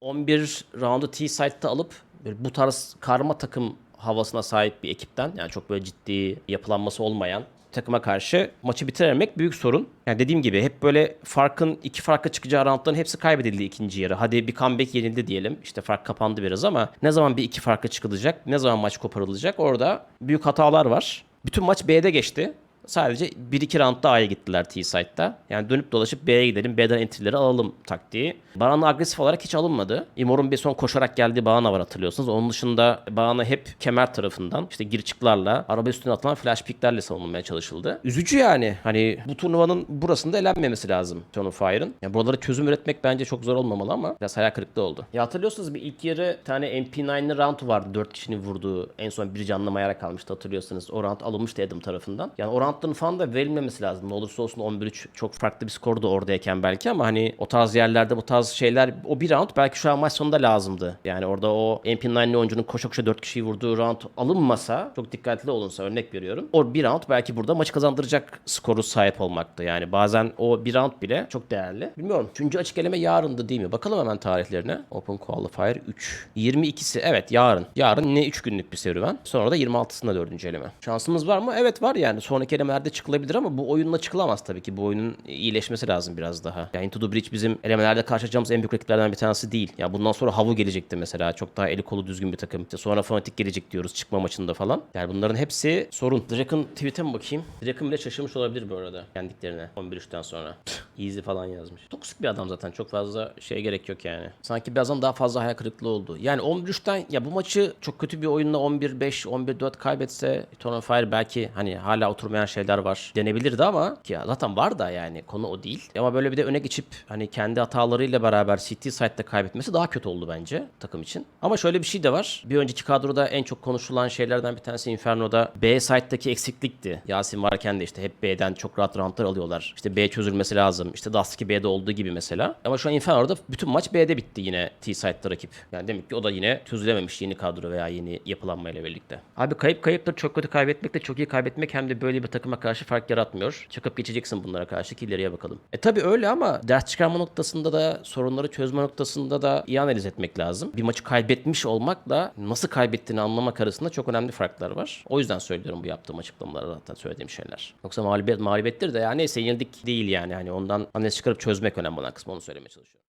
11 roundu T-Side'da alıp bu tarz karma takım havasına sahip bir ekipten yani çok böyle ciddi yapılanması olmayan takıma karşı maçı bitirememek büyük sorun. Yani dediğim gibi hep böyle farkın iki farka çıkacağı roundların hepsi kaybedildi ikinci yarı. Hadi bir comeback yenildi diyelim. İşte fark kapandı biraz ama ne zaman bir iki farka çıkılacak, ne zaman maç koparılacak orada büyük hatalar var. Bütün maç B'de geçti. Sadece 1-2 roundda A'ya gittiler T-Side'da. Yani dönüp dolaşıp B'ye gidelim, B'den entry'leri alalım taktiği. Baran'a agresif olarak hiç alınmadı. Imor'un bir son koşarak geldiği Baana var hatırlıyorsunuz. Onun dışında Baana hep kemer tarafından işte gir çıklarla, araba üstüne atılan flash picklerle savunulmaya çalışıldı. Üzücü yani. Hani bu turnuvanın burasında elenmemesi lazım of Fire'ın. Yani buralara çözüm üretmek bence çok zor olmamalı ama biraz hayal kırıklığı oldu. Ya hatırlıyorsunuz bir ilk yarı tane MP9'lı round vardı. 4 kişinin vurduğu. En son bir canlı mayara kalmıştı hatırlıyorsanız. O round alınmıştı Adam tarafından. Yani o roundların falan da verilmemesi lazım. Ne olursa olsun 11-3 çok farklı bir skordu oradayken belki ama hani o tarz yerlerde bu tarz şeyler o bir round belki şu an maç sonunda lazımdı. Yani orada o MP9'lı oyuncunun koşa koşa 4 kişiyi vurduğu round alınmasa çok dikkatli olunsa örnek veriyorum. O bir round belki burada maçı kazandıracak skoru sahip olmakta. Yani bazen o bir round bile çok değerli. Bilmiyorum. Üçüncü açık eleme yarındı değil mi? Bakalım hemen tarihlerine. Open Qualifier 3. 22'si evet yarın. Yarın ne 3 günlük bir serüven. Sonra da 26'sında dördüncü eleme. Şansımız var mı? Evet var yani. Sonraki elemelerde çıkılabilir ama bu oyunla çıkılamaz tabii ki. Bu oyunun iyileşmesi lazım biraz daha. Yani Into the Breach bizim elemelerde karşılaşacağımız en büyük rakiplerden bir tanesi değil. Ya bundan sonra Havu gelecekti mesela. Çok daha eli kolu düzgün bir takım. İşte sonra Fnatic gelecek diyoruz çıkma maçında falan. Yani bunların hepsi sorun. Drake'ın tweet'e mi bakayım? Drake'ın bile şaşırmış olabilir bu arada. Kendiklerine. 11-3'ten sonra. Easy falan yazmış. Toksik bir adam zaten. Çok fazla şeye gerek yok yani. Sanki birazdan daha fazla hayal kırıklığı oldu. Yani 11-3'ten ya bu maçı çok kötü bir oyunla 11-5, 11-4 kaybetse Tone of Fire belki hani hala oturmayan şeyler var denebilirdi ama ki zaten var da yani konu o değil. Ama böyle bir de öne geçip hani kendi hatalarıyla beraber City side'de kaybetmesi daha kötü oldu bence takım için. Ama şöyle bir şey de var. Bir önceki kadroda en çok konuşulan şeylerden bir tanesi Inferno'da B side'daki eksiklikti. Yasin varken de işte hep B'den çok rahat roundlar alıyorlar. İşte B çözülmesi lazım. İşte Dust 2 B'de olduğu gibi mesela. Ama şu an Inferno'da bütün maç B'de bitti yine T-side'da rakip. Yani demek ki o da yine çözülememiş yeni kadro veya yeni yapılanmayla birlikte. Abi kayıp kayıp çok kötü kaybetmek de çok iyi kaybetmek hem de böyle bir takıma karşı fark yaratmıyor. Çıkıp geçeceksin bunlara karşı ki ileriye bakalım. E tabi öyle ama ders çıkarma noktasında da sorunları çözme noktasında da iyi analiz etmek lazım. Bir maçı kaybetmiş olmakla nasıl kaybettiğini anlamak arasında çok önemli farklar var. O yüzden söylüyorum bu yaptığım açıklamalara zaten söylediğim şeyler. Yoksa mağlubiyet mağlubiyettir de yani neyse yenildik değil yani. Hani ondan analiz çıkarıp çözmek önemli olan kısmı onu söylemeye çalışıyorum.